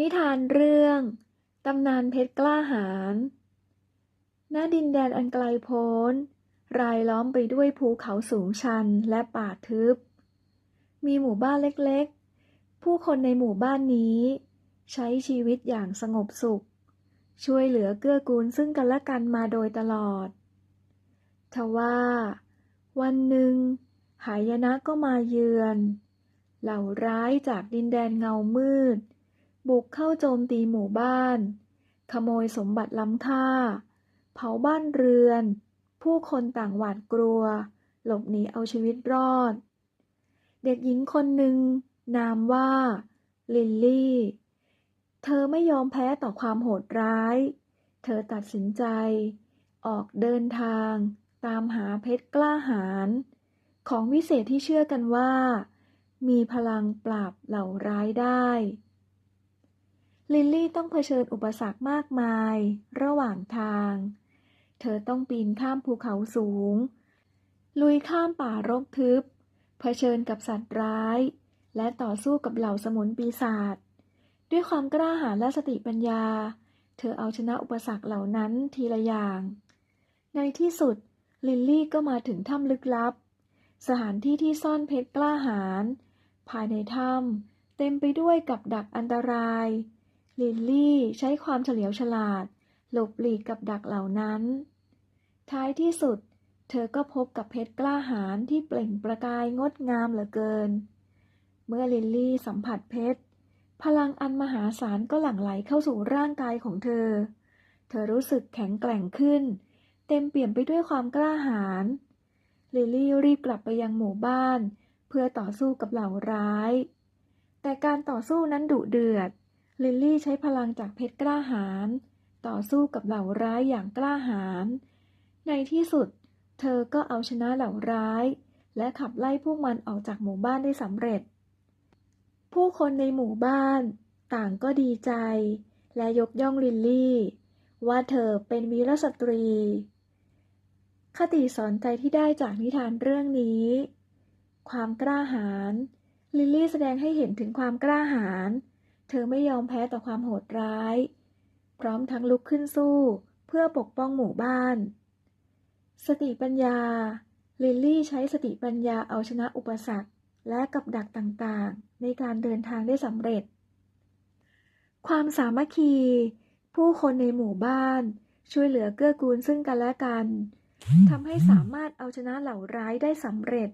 นิทานเรื่อง ตำนานเพชรกล้าหาญ ณ ดินแดนอันไกลโพ้น รายล้อมไปด้วยภูเขาสูงชันและป่าทึบ มีหมู่บ้านเล็กๆ ผู้คนในหมู่บ้านนี้ ใช้ชีวิตอย่างสงบสุข ช่วยเหลือเกื้อกูลซึ่งกันและกันมาโดยตลอด ทว่า วันหนึ่ง หายนะก็มาเยือน เหล่าร้ายจากดินแดนเงามืด บุกเข้าโจมตีหมู่บ้าน ขโมยสมบัติล้ำค่า เผาบ้านเรือน ผู้คนต่างหวาดกลัว หลบหนีเอาชีวิตรอด เด็กหญิงคนหนึ่ง นามว่า ลิลลี่ เธอไม่ยอมแพ้ต่อความโหดร้าย เธอตัดสินใจ ออกเดินทาง ตามหาเพชรกล้าหาญของวิเศษที่เชื่อกันว่า มีพลังปราบเหล่าร้ายได้ ลิลลี่ต้องเผชิญอุปสรรคมากมาย ระหว่างทาง เธอต้องปีนข้ามภูเขาสูง ลุยข้ามป่ารกทึบ เผชิญกับสัตว์ร้าย และต่อสู้กับเหล่าสมุนปีศาจ ด้วยความกล้าหาญและสติปัญญา เธอเอาชนะอุปสรรคเหล่านั้นทีละอย่าง ในที่สุด ลิลลี่ก็มาถึงถ้ำลึกลับ สถานที่ที่ซ่อนเพชรกล้าหาญ ภายในถ้ำเต็มไปด้วยกับดักอันตราย ลิลลี่ใช้ความเฉลียวฉลาด หลบหลีกกับดักเหล่านั้น ท้ายที่สุด เธอก็พบกับเพชรกล้าหาญที่เปล่งประกายงดงามเหลือเกิน เมื่อลิลลี่สัมผัสเพชร พลังอันมหาศาลก็หลั่งไหลเข้าสู่ร่างกายของเธอ เธอรู้สึกแข็งแกร่งขึ้น เต็มเปี่ยมไปด้วยความกล้าหาญ ลิลลี่รีบกลับไปยังหมู่บ้าน เพื่อต่อสู้กับเหล่าร้าย แต่การต่อสู้นั้นดุเดือด ลิลลี่ใช้พลังจากเพชรกล้าหาญต่อสู้กับเหล่าร้ายอย่างกล้าหาญ ในที่สุด เธอก็เอาชนะเหล่าร้าย และขับไล่พวกมันออกจากหมู่บ้านได้สำเร็จ ผู้คนในหมู่บ้าน ต่างก็ดีใจ และยกย่องลิลลี่ ว่าเธอเป็นวีรสตรี คติสอนใจที่ได้จากนิทานเรื่องนี้ ความกล้าหาญลิลลี่แสดงให้เห็นถึงความกล้าหาญ เธอไม่ยอมแพ้ต่อความโหดร้าย พร้อมทั้งลุกขึ้นสู้ เพื่อปกป้องหมู่บ้าน สติปัญญา ลิลลี่ใช้สติปัญญาเอาชนะอุปสรรค และกับดักต่างๆ ในการเดินทางได้สำเร็จ ความสามัคคี ผู้คนในหมู่บ้าน ช่วยเหลือเกื้อกูลซึ่งกันและกันทำให้สามารถเอาชนะเหล่าร้ายได้สำเร็จ